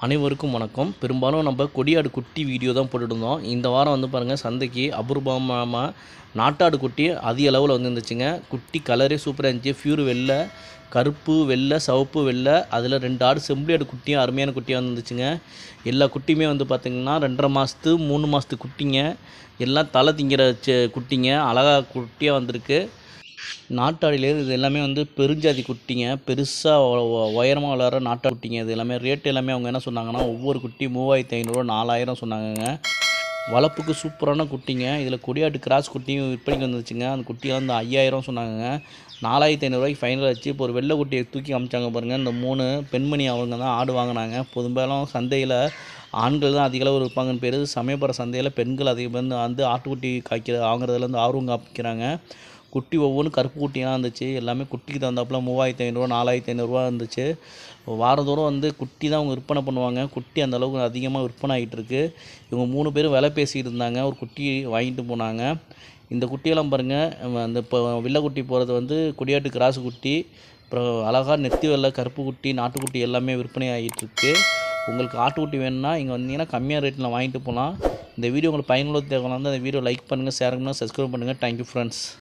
அனைவருக்கும் வணக்கம். பெரும்பாலும் நம்ம கொடியாடு குட்டி வீடியோ தான் போட்டுருந்தோம் இந்த வாரம் வந்து பாருங்கள் சந்தைக்கு அபூர்வமாக நாட்டாடு குட்டி அதிக அளவில் வந்துருந்துச்சுங்க. குட்டி கலரே சூப்பராக இருந்துச்சு. ஃபியூர் வெள்ளை கருப்பு வெள்ளை சிவப்பு வெள்ளை. அதில் ரெண்டு ஆடு செம்புலி ஆடு குட்டியும் அருமையான குட்டியாக வந்துருந்துச்சுங்க. எல்லா குட்டியுமே வந்து பார்த்திங்கன்னா ரெண்டரை மாதத்து மூணு மாதத்து குட்டிங்க. எல்லாம் தலை திங்கிற செ- குட்டிங்க. அழகாக குட்டியாக வந்திருக்கு. நாட்டாடியிலேருந்து இது எல்லாமே வந்து பெருஞ்சாதி குட்டிங்க. பெருசாக உயரமாக வளர நாட்டா குட்டிங்க. இது எல்லாமே ரேட் எல்லாமே அவங்க என்ன சொன்னாங்கன்னா ஒவ்வொரு குட்டி மூவாயிரத்தி ஐநூறுரூவா நாலாயிரம் சொன்னாங்கங்க. வளர்ப்புக்கு சூப்பரான குட்டிங்க. இதில் கொடியாட்டு கிராஸ் குட்டியும் விற்பனைக்கு வந்துச்சுங்க. அந்த குட்டியெல்லாம் வந்து ஐயாயிரம் சொன்னாங்கங்க. நாலாயிரத்தி ஐநூறுரூவாய்க்கு ஃபைனல் ஆச்சு. இப்போ ஒரு வெள்ளை குட்டியை தூக்கி அமிச்சாங்க பாருங்கள் இந்த மூணு பெண்மணி அவங்க தான் ஆடு வாங்கினாங்க. பெரும்பாலும் சந்தையில் ஆண்கள் தான் அதிகளவு இருப்பாங்கன்னு பேர். சமயபுர சந்தையில் பெண்கள் அதிகம் வந்து வந்து ஆட்டுக்குட்டி காய்க்கிற வாங்குறதுலேருந்து ஆர்வம் காமிக்கிறாங்க. குட்டி ஒவ்வொன்றும் கருப்பு குட்டியாக இருந்துச்சு. எல்லாமே குட்டிக்கு தகுந்தாப்பில் மூவாயிரத்தி ஐநூறுரூவா நாலாயிரத்தி ஐநூறுரூவா இருந்துச்சு. வாரந்தோறும் வந்து குட்டி தான் அவங்க விற்பனை பண்ணுவாங்க. குட்டி அந்த அளவுக்கு அதிகமாக விற்பனை ஆகிட்டு இருக்கு. இவங்க மூணு பேரும் விலை பேசிகிட்டு இருந்தாங்க. ஒரு குட்டி வாங்கிட்டு போனாங்க. இந்த குட்டியெல்லாம் பாருங்கள் அந்த இப்போ வில்லை குட்டி போகிறது வந்து கொடியாட்டு கிராஸ் குட்டி. அப்புறம் அழகாக நெத்தி வெள்ளை கருப்பு குட்டி நாட்டுக்குட்டி எல்லாமே விற்பனை ஆகிட்டுருக்கு உங்களுக்கு ஆட்டுக்குட்டி வேணும்னா இங்கே வந்தீங்கன்னா கம்மியாக ரேட்டில் வாங்கிட்டு போகலாம் இந்த வீடியோ உங்களுக்கு பயனுள்ள தேவையான இந்த வீடியோ லைக் பண்ணுங்கள் ஷேர் பண்ணுங்கள் சப்ஸ்கிரைப் பண்ணுங்கள் தேங்க்யூ ஃப்ரெண்ட்ஸ்